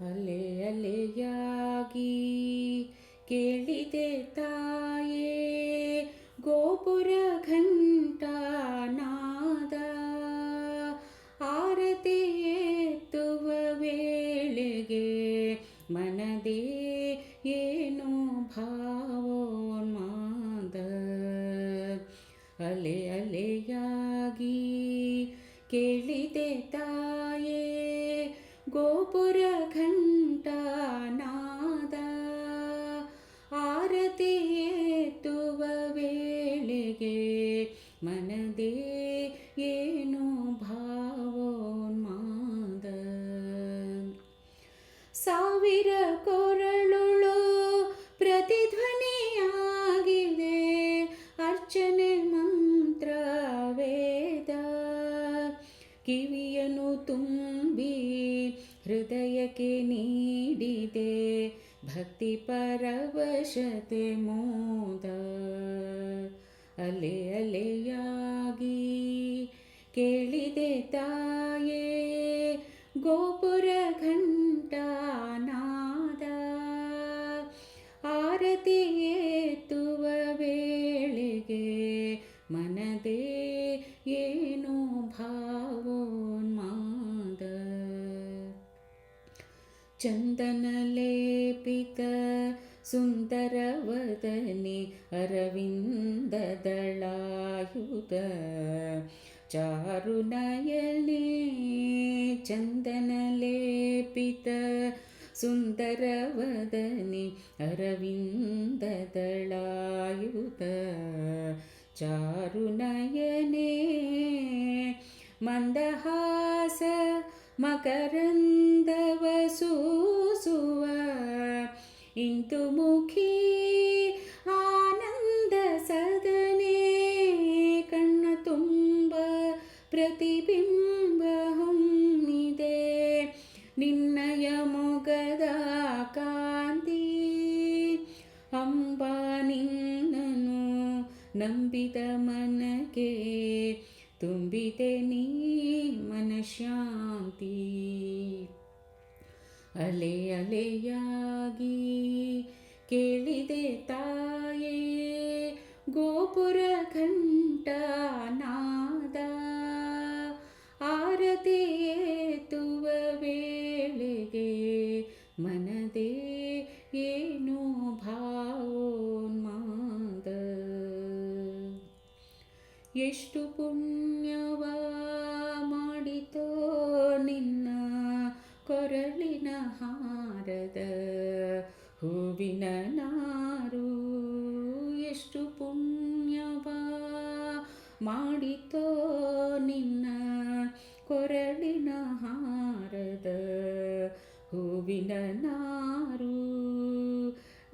ಅಲೆ ಅಲೆಯಾಗಿ ಕೇಳಿದೆ ತಾಯೇ, ಗೋಪುರ ಘಂಟಾನಾದ ಆರತಿ ಎತ್ತುವ ವೇಳೆಗೆ ಮನದೇ ಏನು ಭಾವೋನ್ಮಾದ. ಅಲೆ ಅಲೆಯಾಗಿ ಕೇಳಿದೆ ತಾಯೇ ಗೋಪುರ ಘಂಟಾನಾದ ಆರತಿ ಎತ್ತುವ ವೇಳೆಗೆ ಮನದೇ ಏನು ಭಾವೋನ್ಮಾದ. ಸಾವಿರ ಕೊರಳುಳು ಹೃದಯಕ್ಕೆ ನೀಡಿದೆ, ಭಕ್ತಿ ಪರವಶತೆ ಮೋದ. ಅಲೆ ಅಲೆಯಾಗಿ ಕೇಳಿದೆ ತಾಯೇ, ಗೋಪುರ ಘಂಟಾನಾದ. ಆರತಿ ಎತ್ತುವ ವೇಳೆಗೆ ಮನದೇ ಚಂದನ ಲೇಪಿತ ಸುಂದರವದನಿ ಅರವಿಂದದಳಾಯುಧ ಚಾರುನಯನೆ ಚಂದನ ಲೇಪಿತ ಸುಂದರವದನಿ ಅರವಿಂದದಳಾಯುಧ ಚಾರುನಯನೆ ಮಂದಹಾಸ ಮಕರಂದವ ಸೂಸುವ ಇಂತು ಮುಖಿ ಆನಂದ ಸದನೆ ಕಣ್ಣ ತುಂಬ ಪ್ರತಿಬಿಂಬ ಹೊಮ್ಮಿದೆ. ನಿನ್ನಯ ಮೊಗದ ಕಾಂತಿ ಅಂಬಾ ನಿನ್ನನು ನಂಬಿದ ಮನಕ್ಕೆ ತುಂಬಿದೆ ನೀ ಮನಶಾಂತಿ. ಅಲೆ ಅಲೆಯಾಗಿ ಕೇಳಿದೆ ತಾಯೇ, ಗೋಪುರ ಘಂಟ ನಾದ. ಆರತಿಯೇತುವ ವೇಳೆಗೆ ಮನದೇ ಏನು ಭಾವೋನ್ಮಾದ. ಎಷ್ಟು ಪುಣ್ಯವ ಕೊರಳಿನ ಹಾರದ ಹೂವಿನ ನಾರು ಎಷ್ಟು ಪುಣ್ಯವ ಮಾಡಿತೋ ನಿನ್ನ ಕೊರಳಿನ ಹಾರದ ಹೂವಿನ ನಾರು.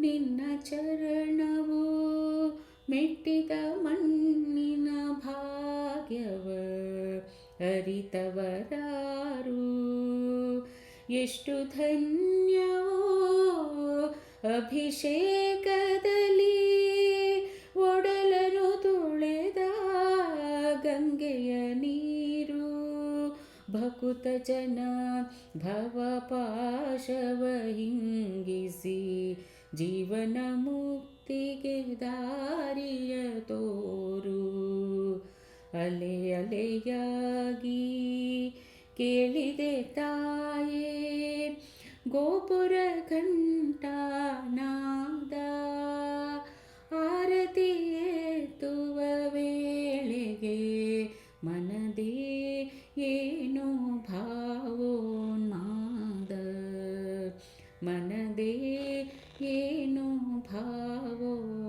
ನಿನ್ನ ಚರಣವು ಮೆಟ್ಟಿದ ಮಣ್ಣಿನ ಭಾಗ್ಯವ ಅರಿತವರಾರು ಎಷ್ಟು ಧನ್ಯವೋ ಅಭಿಷೇಕದಲ್ಲಿ ಒಡಲನು ತುಳೆದ ಗಂಗೆಯ ನೀರು. ಭಕುತ ಜನ ಭವಪಾಶವ ಹಿಂಗಿಸಿ ಜೀವನ ಮುಕ್ತಿಗೆ ದಾರಿಯ ತೋರು. ಅಲೆ ಅಲೆಯಾಗಿ ಕೇಳಿದೆ ತಾಯೇ ಗೋಪುರ ಘಂಟಾನಾದ ಆರತಿ ಎತ್ತುವ ವೇಳೆಗೆ ಮನದೇ ಏನು ಭಾವೋನ್ಮಾದ. ಮನದೇ ಏನು ಭಾವೋ